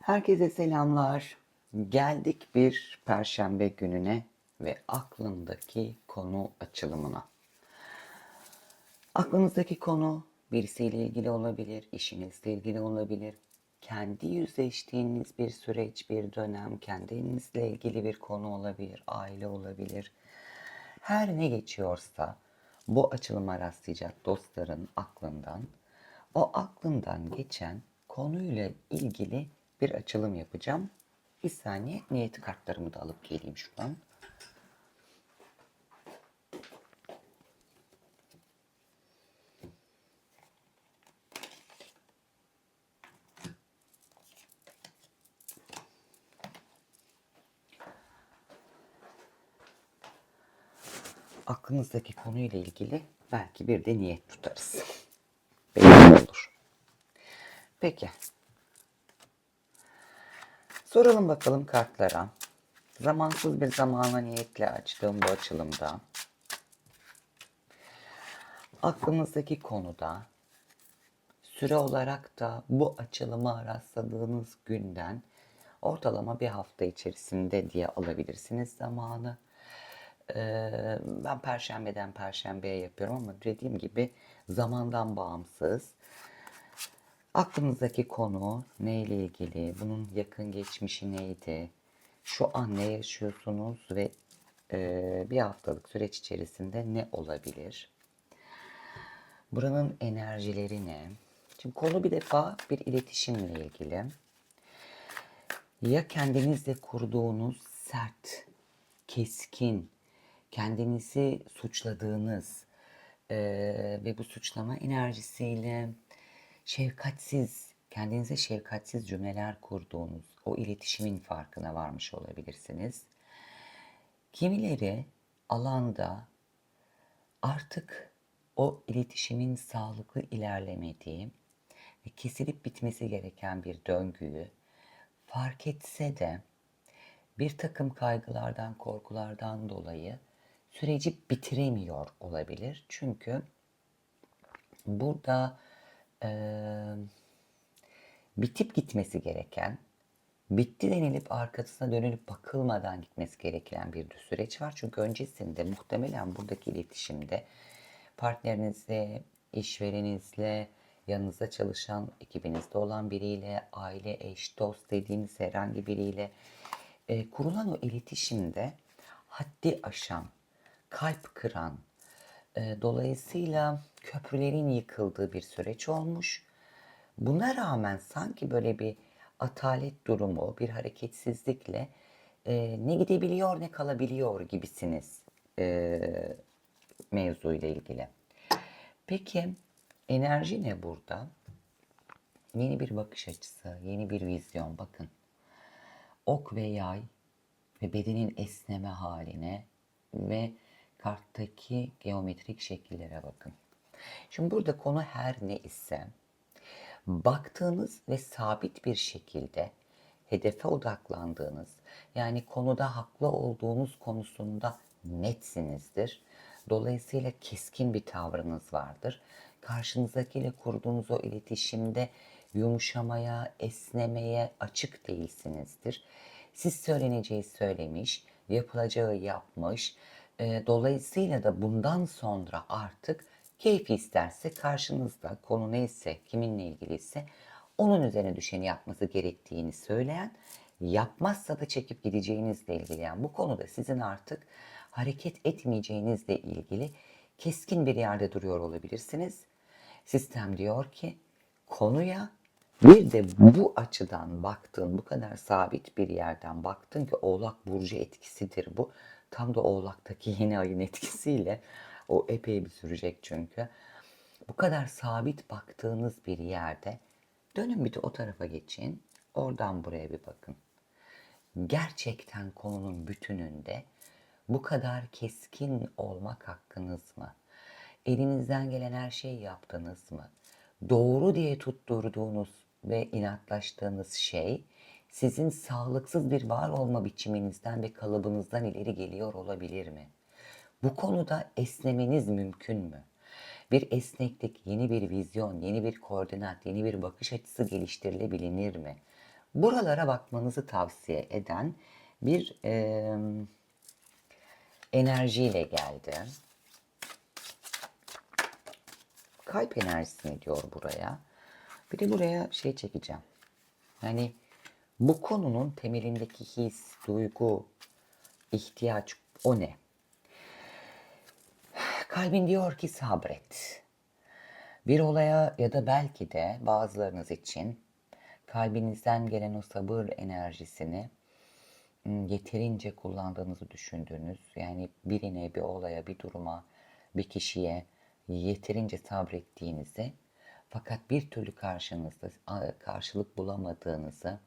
Herkese selamlar. Geldik bir perşembe gününe ve aklındaki konu açılımına. Aklınızdaki konu birisiyle ilgili olabilir, işinizle ilgili olabilir. Kendi yüzleştiğiniz bir süreç, bir dönem, kendinizle ilgili bir konu olabilir, aile olabilir. Her ne geçiyorsa bu açılıma rastlayacak dostların aklından, o aklından geçen konuyla ilgili bir açılım yapacağım. Bir saniye niyeti kartlarımı da alıp geleyim şuradan. Aklınızdaki konuyla ilgili belki bir de niyet tutarız. Belki olur. Peki. Soralım bakalım kartlara. Zamansız bir zamana niyetle açtığım bu açılımda aklınızdaki konuda süre olarak da bu açılımı rastladığınız günden ortalama bir hafta içerisinde diye alabilirsiniz zamanı. Ee, ben perşembeden perşembeye yapıyorum ama dediğim gibi zamandan bağımsız. Aklınızdaki konu neyle ilgili, bunun yakın geçmişi neydi, şu an ne yaşıyorsunuz ve e, bir haftalık süreç içerisinde ne olabilir? Buranın enerjileri ne? Şimdi konu bir defa bir iletişimle ilgili. Ya kendinizle kurduğunuz sert, keskin, kendinizi suçladığınız e, ve bu suçlama enerjisiyle şefkatsiz, kendinize şefkatsiz cümleler kurduğunuz o iletişimin farkına varmış olabilirsiniz. Kimileri alanda artık o iletişimin sağlıklı ilerlemediği ve kesilip bitmesi gereken bir döngüyü fark etse de bir takım kaygılardan, korkulardan dolayı süreci bitiremiyor olabilir. Çünkü burada eee, bitip gitmesi gereken, bitti denilip arkasına dönülüp bakılmadan gitmesi gereken bir süreç var. Çünkü öncesinde muhtemelen buradaki iletişimde partnerinizle, işvereninizle, yanınızda çalışan, ekibinizde olan biriyle, aile, eş, dost dediğiniz herhangi biriyle e, kurulan o iletişimde haddi aşan, kalp kıran, e, dolayısıyla köprülerin yıkıldığı bir süreç olmuş. Buna rağmen sanki böyle bir atalet durumu, bir hareketsizlikle e, ne gidebiliyor ne kalabiliyor gibisiniz e, mevzuyla ilgili. Peki enerji ne burada? Yeni bir bakış açısı, yeni bir vizyon. Bakın ok ve yay ve bedenin esneme haline ve karttaki geometrik şekillere bakın. Şimdi burada konu her ne ise baktığınız ve sabit bir şekilde hedefe odaklandığınız yani konuda haklı olduğunuz konusunda netsinizdir. Dolayısıyla keskin bir tavrınız vardır. Karşınızdakiyle kurduğunuz o iletişimde yumuşamaya, esnemeye açık değilsinizdir. Siz söyleneceği söylemiş, yapılacağı yapmış. Dolayısıyla da bundan sonra artık keyfi isterse karşınızda konu neyse, kiminle ilgiliyse onun üzerine düşeni yapması gerektiğini söyleyen, yapmazsa da çekip gideceğinizle ilgili. Yani bu konuda sizin artık hareket etmeyeceğinizle ilgili keskin bir yerde duruyor olabilirsiniz. Sistem diyor ki konuya bir de bu açıdan baktın, bu kadar sabit bir yerden baktın ki Oğlak Burcu etkisidir bu. Tam da Oğlak'taki yeni ayın etkisiyle o epey bir sürecek çünkü. Bu kadar sabit baktığınız bir yerde dönün bir de o tarafa geçin. Oradan buraya bir bakın. Gerçekten konunun bütününde bu kadar keskin olmak hakkınız mı? Elinizden gelen her şeyi yaptınız mı? Doğru diye tutturduğunuz ve inatlaştığınız şey sizin sağlıksız bir var olma biçiminizden ve kalıbınızdan ileri geliyor olabilir mi? Bu konuda esnemeniz mümkün mü? Bir esneklik, yeni bir vizyon, yeni bir koordinat, yeni bir bakış açısı geliştirilebilir mi? Buralara bakmanızı tavsiye eden bir e, enerjiyle geldi. Kalp enerjisini diyor buraya. Bir de buraya şey çekeceğim. Yani bu konunun temelindeki his, duygu, ihtiyaç o ne? Kalbin diyor ki sabret. Bir olaya ya da belki de bazılarınız için kalbinizden gelen o sabır enerjisini yeterince kullandığınızı düşündüğünüz yani birine, bir olaya, bir duruma, bir kişiye yeterince sabrettiğinizi fakat bir türlü karşınızda karşılık bulamadığınızı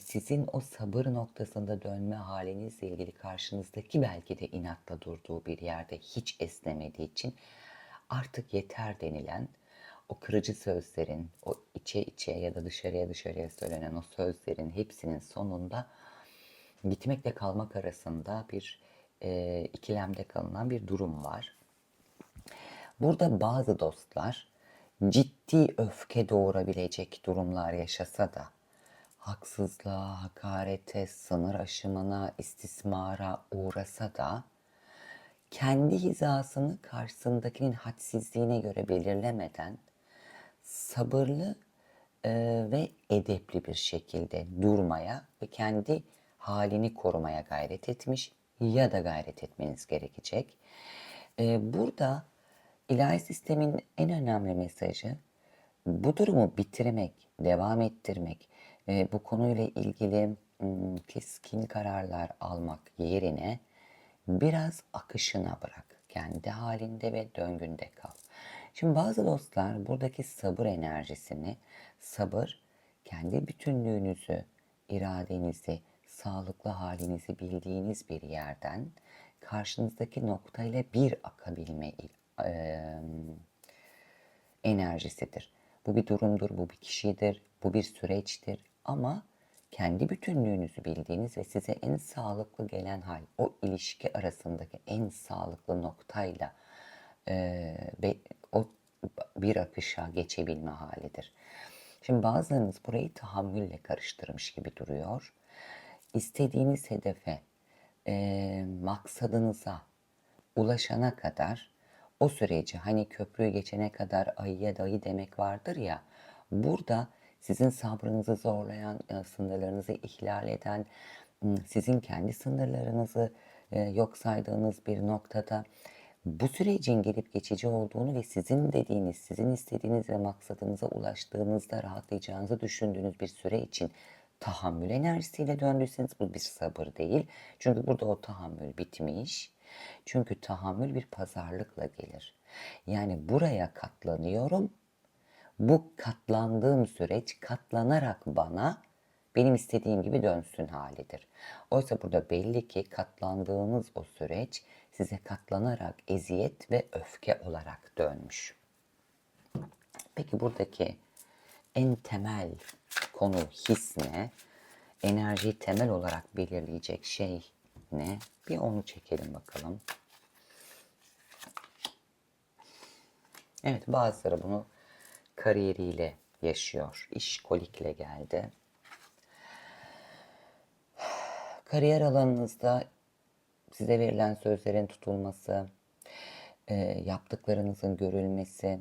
sizin o sabır noktasında dönme halinizle ilgili karşınızdaki belki de inatla durduğu bir yerde hiç esnemediği için artık yeter denilen o kırıcı sözlerin, o içe içe ya da dışarıya dışarıya söylenen o sözlerin hepsinin sonunda gitmekle kalmak arasında bir e, ikilemde kalınan bir durum var. Burada bazı dostlar ciddi öfke doğurabilecek durumlar yaşasa da haksızlığa, hakarete, sınır aşımına, istismara uğrasa da kendi hizasını karşısındakinin hadsizliğine göre belirlemeden sabırlı e, ve edepli bir şekilde durmaya ve kendi halini korumaya gayret etmiş ya da gayret etmeniz gerekecek. E, burada ilahi sistemin en önemli mesajı bu durumu bitirmek, devam ettirmek, e, bu konuyla ilgili mm, keskin kararlar almak yerine biraz akışına bırak. Kendi halinde ve döngünde kal. Şimdi bazı dostlar buradaki sabır enerjisini, sabır kendi bütünlüğünüzü, iradenizi, sağlıklı halinizi bildiğiniz bir yerden karşınızdaki noktayla bir akabilme eee, enerjisidir. Bu bir durumdur, bu bir kişidir, bu bir süreçtir ama kendi bütünlüğünüzü bildiğiniz ve size en sağlıklı gelen hal, o ilişki arasındaki en sağlıklı noktayla eee, be- o bir akışa geçebilme halidir. Şimdi bazılarınız burayı tahammülle karıştırmış gibi duruyor. İstediğiniz hedefe, eee, maksadınıza ulaşana kadar o süreci hani köprüyü geçene kadar ayıya dayı demek vardır ya burada sizin sabrınızı zorlayan, e, sınırlarınızı ihlal eden, sizin kendi sınırlarınızı e, yok saydığınız bir noktada bu sürecin gelip geçici olduğunu ve sizin dediğiniz, sizin istediğiniz ve maksadınıza ulaştığınızda rahatlayacağınızı düşündüğünüz bir süre için tahammül enerjisiyle döndüyseniz bu bir sabır değil. Çünkü burada o tahammül bitmiş. Çünkü tahammül bir pazarlıkla gelir. Yani buraya katlanıyorum. Bu katlandığım süreç katlanarak bana benim istediğim gibi dönsün halidir. Oysa burada belli ki katlandığınız o süreç size katlanarak eziyet ve öfke olarak dönmüş. Peki buradaki en temel konu his ne? Enerjiyi temel olarak belirleyecek şey ne? Bir onu çekelim bakalım. Evet bazıları bunu kariyeriyle yaşıyor. İşkolikle geldi. Kariyer alanınızda size verilen sözlerin tutulması, e, yaptıklarınızın görülmesi,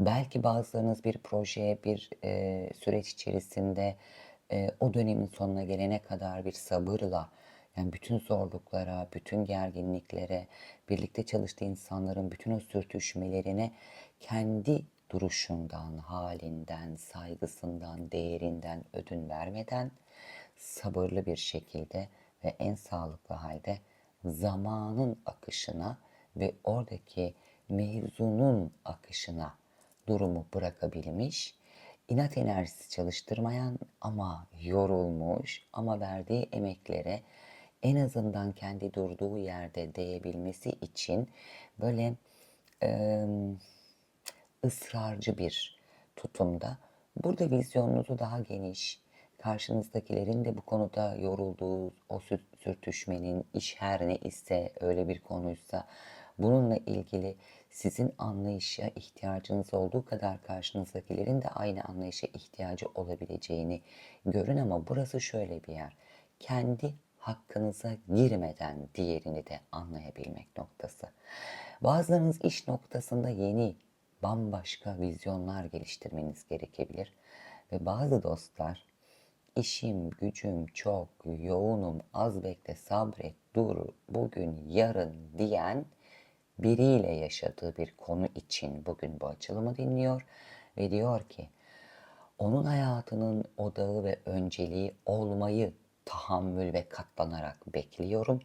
belki bazılarınız bir projeye, bir e, süreç içerisinde e, o dönemin sonuna gelene kadar bir sabırla, yani bütün zorluklara, bütün gerginliklere, birlikte çalıştığı insanların bütün o sürtüşmelerine kendi duruşundan, halinden, saygısından, değerinden ödün vermeden sabırlı bir şekilde ve en sağlıklı halde zamanın akışına ve oradaki mevzunun akışına durumu bırakabilmiş, inat enerjisi çalıştırmayan ama yorulmuş ama verdiği emeklere en azından kendi durduğu yerde değebilmesi için böyle eee ısrarcı bir tutumda. Burada vizyonunuzu daha geniş, karşınızdakilerin de bu konuda yorulduğu, o sü- sürtüşmenin, iş her ne ise öyle bir konuysa bununla ilgili sizin anlayışa ihtiyacınız olduğu kadar karşınızdakilerin de aynı anlayışa ihtiyacı olabileceğini görün ama burası şöyle bir yer. Kendi hakkınıza girmeden diğerini de anlayabilmek noktası. Bazılarınız iş noktasında yeni, bambaşka vizyonlar geliştirmeniz gerekebilir. Ve bazı dostlar işim, gücüm çok, yoğunum, az bekle, sabret, dur, bugün, yarın diyen biriyle yaşadığı bir konu için bugün bu açılımı dinliyor ve diyor ki onun hayatının odağı ve önceliği olmayı tahammül ve katlanarak bekliyorum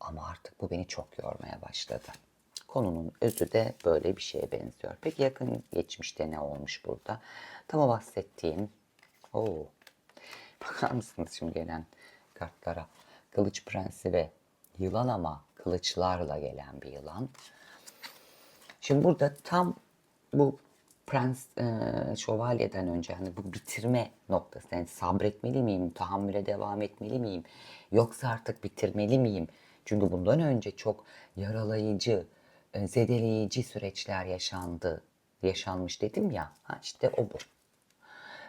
ama artık bu beni çok yormaya başladı. Konunun özü de böyle bir şeye benziyor. Peki yakın geçmişte ne olmuş burada? Tam o bahsettiğim, oo, bakar mısınız şimdi gelen kartlara? Kılıç Prensi ve yılan ama kılıçlarla gelen bir yılan. Şimdi burada tam bu prens e, şövalyeden önce hani bu bitirme noktası yani sabretmeli miyim, tahammüle devam etmeli miyim yoksa artık bitirmeli miyim? Çünkü bundan önce çok yaralayıcı, zedeleyici süreçler yaşandı, yaşanmış dedim ya. Ha işte o bu.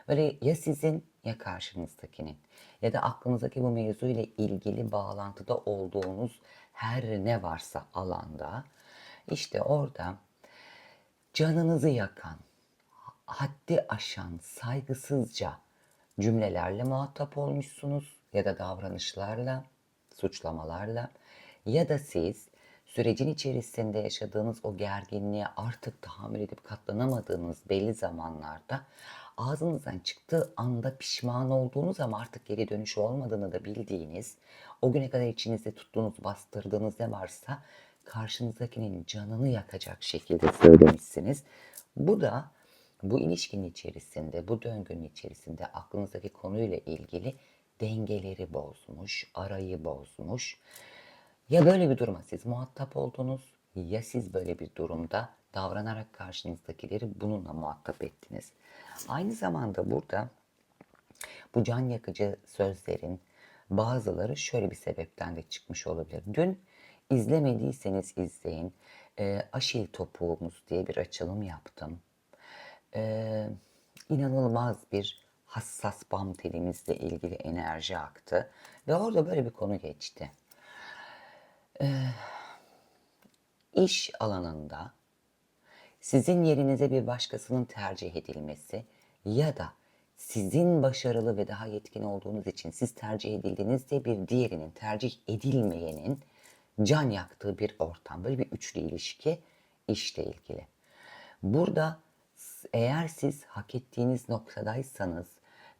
Böyle ya sizin ya karşınızdakinin ya da aklınızdaki bu mevzuyla ilgili bağlantıda olduğunuz her ne varsa alanda işte orada canınızı yakan, haddi aşan, saygısızca cümlelerle muhatap olmuşsunuz ya da davranışlarla, suçlamalarla ya da siz sürecin içerisinde yaşadığınız o gerginliğe artık tahammül edip katlanamadığınız belli zamanlarda ağzınızdan çıktığı anda pişman olduğunuz ama artık geri dönüşü olmadığını da bildiğiniz, o güne kadar içinizde tuttuğunuz, bastırdığınız ne varsa karşınızdakinin canını yakacak şekilde söylemişsiniz. Bu da bu ilişkinin içerisinde, bu döngünün içerisinde aklınızdaki konuyla ilgili dengeleri bozmuş, arayı bozmuş. Ya böyle bir duruma siz muhatap oldunuz ya siz böyle bir durumda davranarak karşınızdakileri bununla muhatap ettiniz. Aynı zamanda burada bu can yakıcı sözlerin bazıları şöyle bir sebepten de çıkmış olabilir. Dün izlemediyseniz izleyin. E, Aşil Topuğumuz diye bir açılım yaptım. E, inanılmaz bir hassas bam telimizle ilgili enerji aktı. Ve orada böyle bir konu geçti. E, iş alanında sizin yerinize bir başkasının tercih edilmesi ya da sizin başarılı ve daha yetkin olduğunuz için siz tercih edildiğiniz diye bir diğerinin tercih edilmeyenin can yaktığı bir ortam. Böyle bir üçlü ilişki işle ilgili. Burada eğer siz hak ettiğiniz noktadaysanız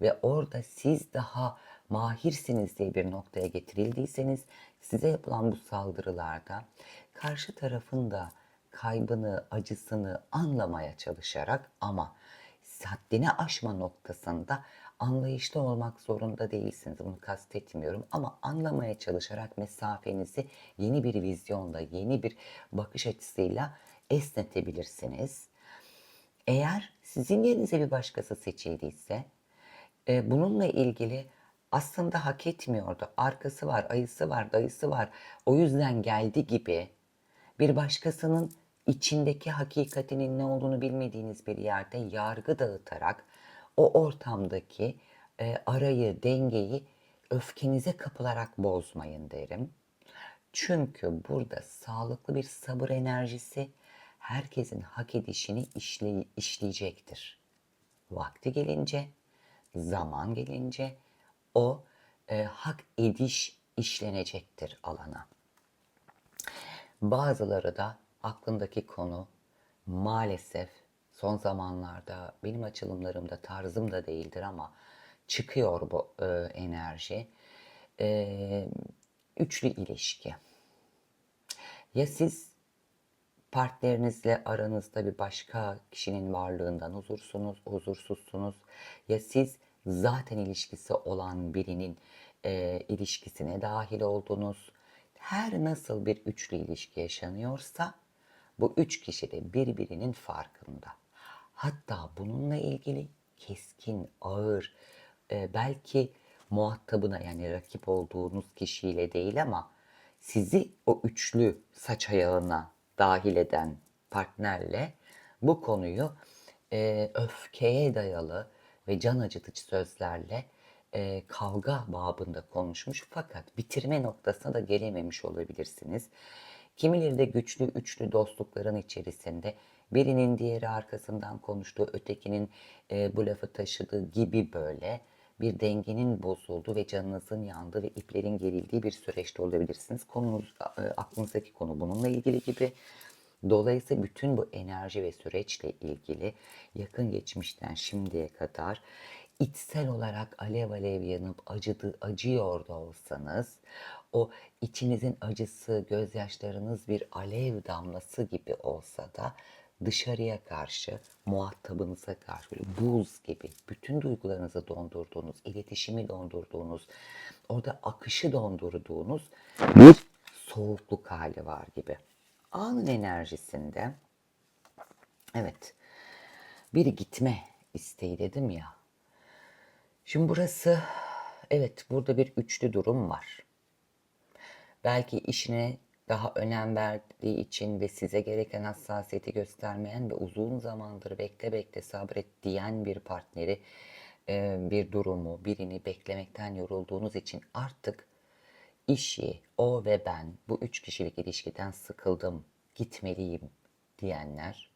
ve orada siz daha mahirsiniz diye bir noktaya getirildiyseniz size yapılan bu saldırılarda karşı tarafın da kaybını, acısını anlamaya çalışarak ama haddini aşma noktasında anlayışlı olmak zorunda değilsiniz. Bunu kastetmiyorum ama anlamaya çalışarak mesafenizi yeni bir vizyonda, yeni bir bakış açısıyla esnetebilirsiniz. Eğer sizin yerinize bir başkası seçildiyse e, bununla ilgili aslında hak etmiyordu. Arkası var, ayısı var, dayısı var. O yüzden geldi gibi bir başkasının içindeki hakikatinin ne olduğunu bilmediğiniz bir yerde yargı dağıtarak o ortamdaki e, arayı, dengeyi öfkenize kapılarak bozmayın derim. Çünkü burada sağlıklı bir sabır enerjisi herkesin hak edişini işley işleyecektir. Vakti gelince, zaman gelince o e, hak ediş işlenecektir alana. Bazıları da aklındaki konu maalesef son zamanlarda benim açılımlarımda tarzım da değildir ama çıkıyor bu e, enerji. E, üçlü ilişki. Ya siz partnerinizle aranızda bir başka kişinin varlığından huzursunuz, huzursuzsunuz. Ya siz zaten ilişkisi olan birinin e, ilişkisine dahil oldunuz. Her nasıl bir üçlü ilişki yaşanıyorsa bu üç kişi de birbirinin farkında. Hatta bununla ilgili keskin, ağır, e, belki muhatabına yani rakip olduğunuz kişiyle değil ama sizi o üçlü saç ayağına dahil eden partnerle bu konuyu e, öfkeye dayalı ve can acıtıcı sözlerle e, kavga babında konuşmuş fakat bitirme noktasına da gelememiş olabilirsiniz. Kimileri de güçlü üçlü dostlukların içerisinde birinin diğeri arkasından konuştuğu, ötekinin e, bu lafı taşıdığı gibi böyle bir dengenin bozulduğu ve canınızın yandığı ve iplerin gerildiği bir süreçte olabilirsiniz. Konunuz, e, aklınızdaki konu bununla ilgili gibi. Dolayısıyla bütün bu enerji ve süreçle ilgili yakın geçmişten şimdiye kadar içsel olarak alev alev yanıp acıdı, acıyor da olsanız o içinizin acısı, gözyaşlarınız bir alev damlası gibi olsa da dışarıya karşı, muhatabınıza karşı böyle buz gibi bütün duygularınızı dondurduğunuz, iletişimi dondurduğunuz, orada akışı dondurduğunuz soğukluk hali var gibi. Anın enerjisinde evet bir gitme isteği dedim ya. Şimdi burası evet burada bir üçlü durum var. Belki işine daha önem verdiği için ve size gereken hassasiyeti göstermeyen ve uzun zamandır bekle bekle sabret diyen bir partneri, bir durumu, birini beklemekten yorulduğunuz için artık işi, o ve ben bu üç kişilik ilişkiden sıkıldım, gitmeliyim diyenler,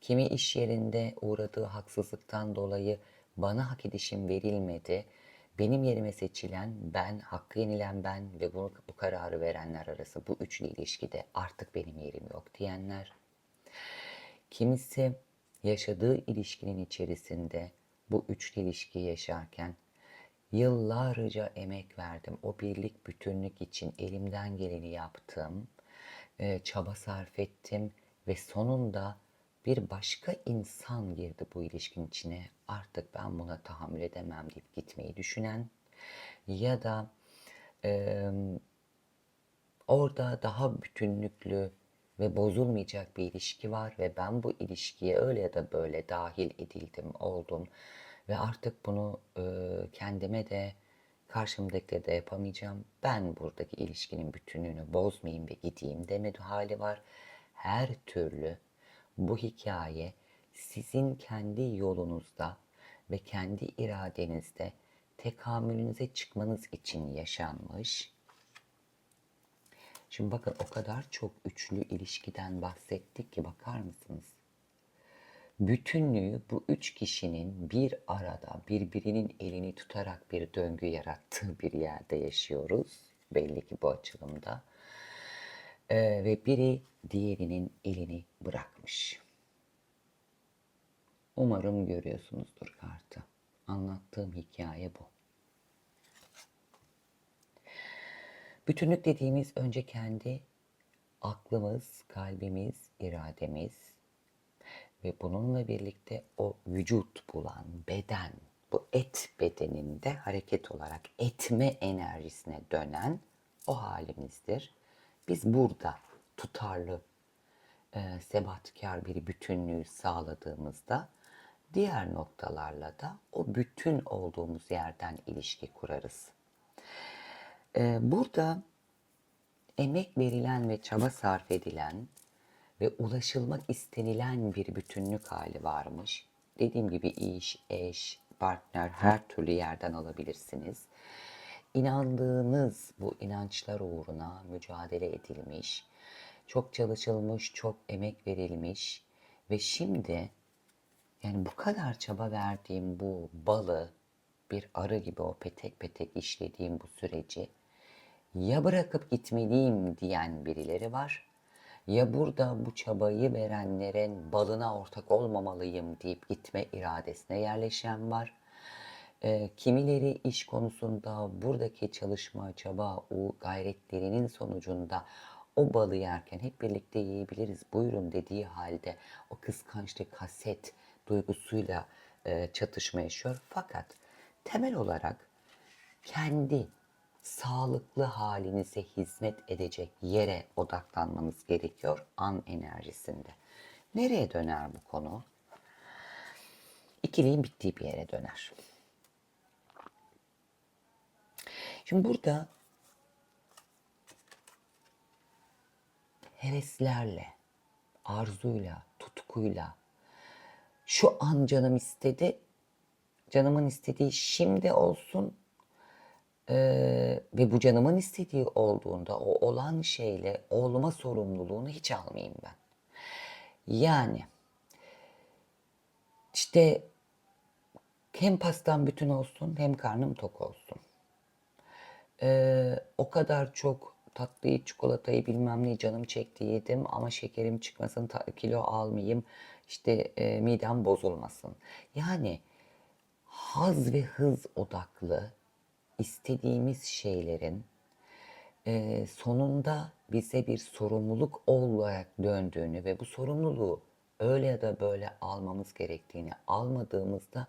kimi iş yerinde uğradığı haksızlıktan dolayı bana hak edişim verilmedi, benim yerime seçilen ben, hakkı yenilen ben ve bunu, bu kararı verenler arası bu üçlü ilişkide artık benim yerim yok diyenler. Kimisi yaşadığı ilişkinin içerisinde bu üçlü ilişkiyi yaşarken yıllarca emek verdim. O birlik bütünlük için elimden geleni yaptım. e, çaba sarf ettim ve sonunda bir başka insan girdi bu ilişkin içine. Artık ben buna tahammül edemem deyip gitmeyi düşünen ya da e, orada daha bütünlüklü ve bozulmayacak bir ilişki var ve ben bu ilişkiye öyle ya da böyle dahil edildim, oldum ve artık bunu e, kendime de karşımdakilere de yapamayacağım. Ben buradaki ilişkinin bütünlüğünü bozmayayım ve gideyim deme hali var. Her türlü bu hikaye sizin kendi yolunuzda ve kendi iradenizde tekamülünüze çıkmanız için yaşanmış. Şimdi bakın o kadar çok üçlü ilişkiden bahsettik ki bakar mısınız? Bütünlüğü bu üç kişinin bir arada birbirinin elini tutarak bir döngü yarattığı bir yerde yaşıyoruz. Belli ki bu açılımda. Ee, ve biri diğerinin elini bırakmış. Umarım görüyorsunuzdur kartı. Anlattığım hikaye bu. Bütünlük dediğimiz önce kendi aklımız, kalbimiz, irademiz ve bununla birlikte o vücut bulan beden, bu et bedeninde hareket olarak etme enerjisine dönen o halimizdir. Biz burada tutarlı, e, sebatkar bir bütünlüğü sağladığımızda diğer noktalarla da o bütün olduğumuz yerden ilişki kurarız. E, burada emek verilen ve çaba sarf edilen ve ulaşılmak istenilen bir bütünlük hali varmış. Dediğim gibi iş, eş, partner her türlü yerden alabilirsiniz. İnandığınız bu inançlar uğruna mücadele edilmiş, çok çalışılmış, çok emek verilmiş ve şimdi yani bu kadar çaba verdiğim bu balı bir arı gibi o petek petek işlediğim bu süreci ya bırakıp gitmeliyim diyen birileri var ya burada bu çabayı verenlerin balına ortak olmamalıyım deyip gitme iradesine yerleşen var. E, kimileri iş konusunda buradaki çalışma, çaba, o gayretlerinin sonucunda o balı yerken hep birlikte yiyebiliriz buyurun dediği halde o kıskançlık, haset duygusuyla e, çatışma yaşıyor. Fakat temel olarak kendi sağlıklı halinize hizmet edecek yere odaklanmanız gerekiyor an enerjisinde. Nereye döner bu konu? İkiliğin bittiği bir yere döner. Şimdi burada heveslerle, arzuyla, tutkuyla şu an canım istedi, canımın istediği şimdi olsun ee, ve bu canımın istediği olduğunda o olan şeyle olma sorumluluğunu hiç almayayım ben. Yani işte hem pastam bütün olsun hem karnım tok olsun. Ee, o kadar çok tatlıyı, çikolatayı bilmem ne canım çekti yedim ama şekerim çıkmasın, kilo almayayım, işte e, midem bozulmasın. Yani haz ve hız odaklı istediğimiz şeylerin e, sonunda bize bir sorumluluk olarak döndüğünü ve bu sorumluluğu öyle ya da böyle almamız gerektiğini almadığımızda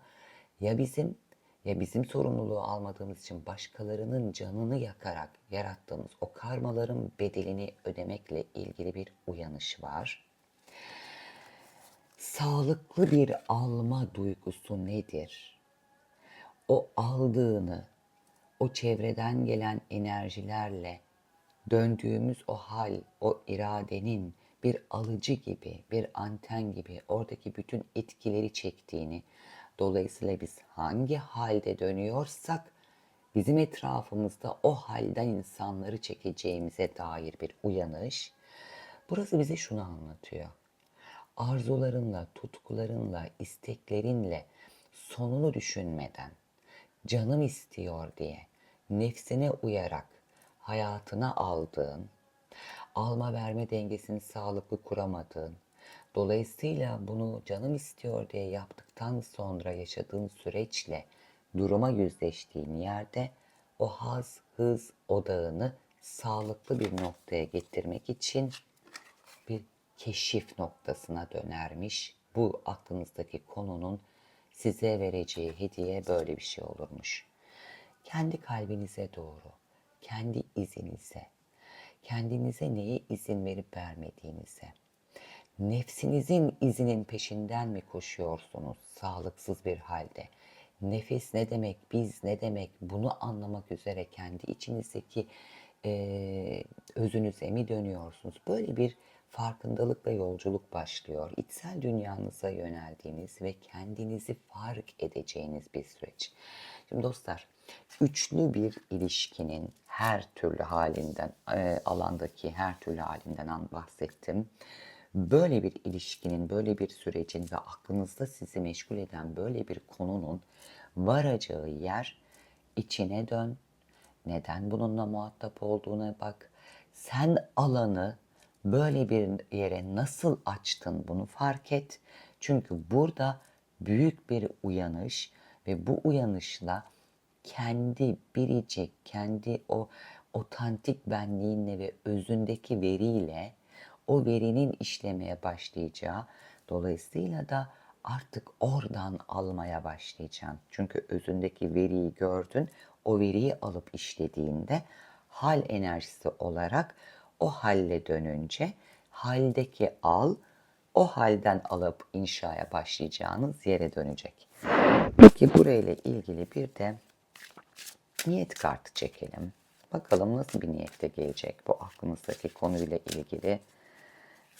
ya bizim ya bizim sorumluluğu almadığımız için başkalarının canını yakarak yarattığımız o karmaların bedelini ödemekle ilgili bir uyanış var. Sağlıklı bir alma duygusu nedir? O aldığını o çevreden gelen enerjilerle döndüğümüz o hal, o iradenin bir alıcı gibi, bir anten gibi oradaki bütün etkileri çektiğini, dolayısıyla biz hangi halde dönüyorsak bizim etrafımızda o halden insanları çekeceğimize dair bir uyanış. Burası bize şunu anlatıyor. Arzularınla, tutkularınla, isteklerinle sonunu düşünmeden canım istiyor diye nefsine uyarak hayatına aldığın, alma verme dengesini sağlıklı kuramadığın, dolayısıyla bunu canım istiyor diye yaptıktan sonra yaşadığın süreçle duruma yüzleştiğin yerde o haz, hız odağını sağlıklı bir noktaya getirmek için bir keşif noktasına dönermiş. Bu aklınızdaki konunun size vereceği hediye böyle bir şey olurmuş. Kendi kalbinize doğru, kendi izinize, kendinize neye izin verip vermediğinize, nefsinizin izinin peşinden mi koşuyorsunuz sağlıksız bir halde? Nefis ne demek, biz ne demek bunu anlamak üzere kendi içinizdeki eee özünüze mi dönüyorsunuz? Böyle bir farkındalıkla yolculuk başlıyor. İçsel dünyanıza yöneldiğiniz ve kendinizi fark edeceğiniz bir süreç. Şimdi dostlar, üçlü bir ilişkinin her türlü halinden, e, alandaki her türlü halinden an bahsettim. Böyle bir ilişkinin, böyle bir sürecin ve aklınızda sizi meşgul eden böyle bir konunun varacağı yer içine dön, neden bununla muhatap olduğuna bak. Sen alanı böyle bir yere nasıl açtın bunu fark et. Çünkü burada büyük bir uyanış ve bu uyanışla kendi biricik, kendi o otantik benliğinle ve özündeki veriyle o verinin işlemeye başlayacağı, dolayısıyla da artık oradan almaya başlayacaksın. Çünkü özündeki veriyi gördün, o veriyi alıp işlediğinde hal enerjisi olarak o halle dönünce haldeki al, o halden alıp inşaya başlayacağınız yere dönecek. Peki burayla ilgili bir de niyet kartı çekelim. Bakalım nasıl bir niyette gelecek bu aklınızdaki konuyla ilgili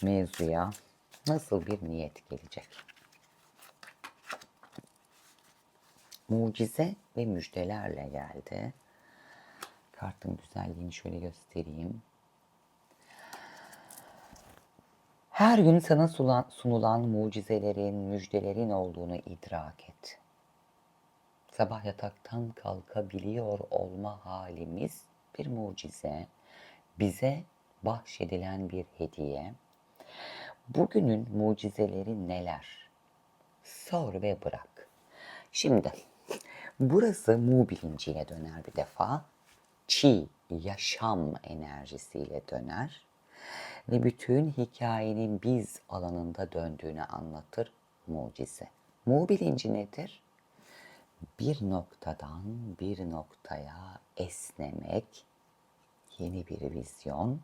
mevzuya nasıl bir niyet gelecek? Mucize ve müjdelerle geldi. Kartın güzelliğini şöyle göstereyim. Her gün sana sunulan mucizelerin, müjdelerin olduğunu idrak et. Sabah yataktan kalkabiliyor olma halimiz bir mucize, bize bahşedilen bir hediye. Bugünün mucizeleri neler? Sor ve bırak. Şimdi burası mu bilinciyle döner bir defa. Çi, yaşam enerjisiyle döner ve bütün hikayenin biz alanında döndüğünü anlatır mucize. Mu bilinci nedir? Bir noktadan bir noktaya esnemek, yeni bir vizyon,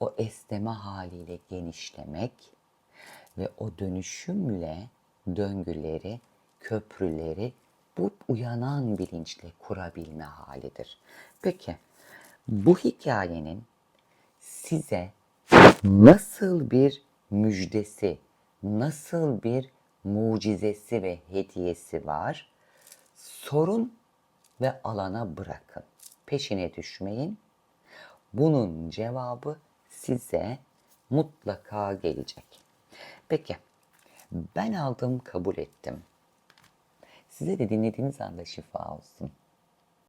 o esneme haliyle genişlemek ve o dönüşümle döngüleri, köprüleri bu uyanan bilinçle kurabilme halidir. Peki bu hikayenin size nasıl bir müjdesi, nasıl bir mucizesi ve hediyesi var? Sorun ve alana bırakın. Peşine düşmeyin. Bunun cevabı size mutlaka gelecek. Peki, ben aldım, kabul ettim. Size de dinlediğiniz anda şifa olsun.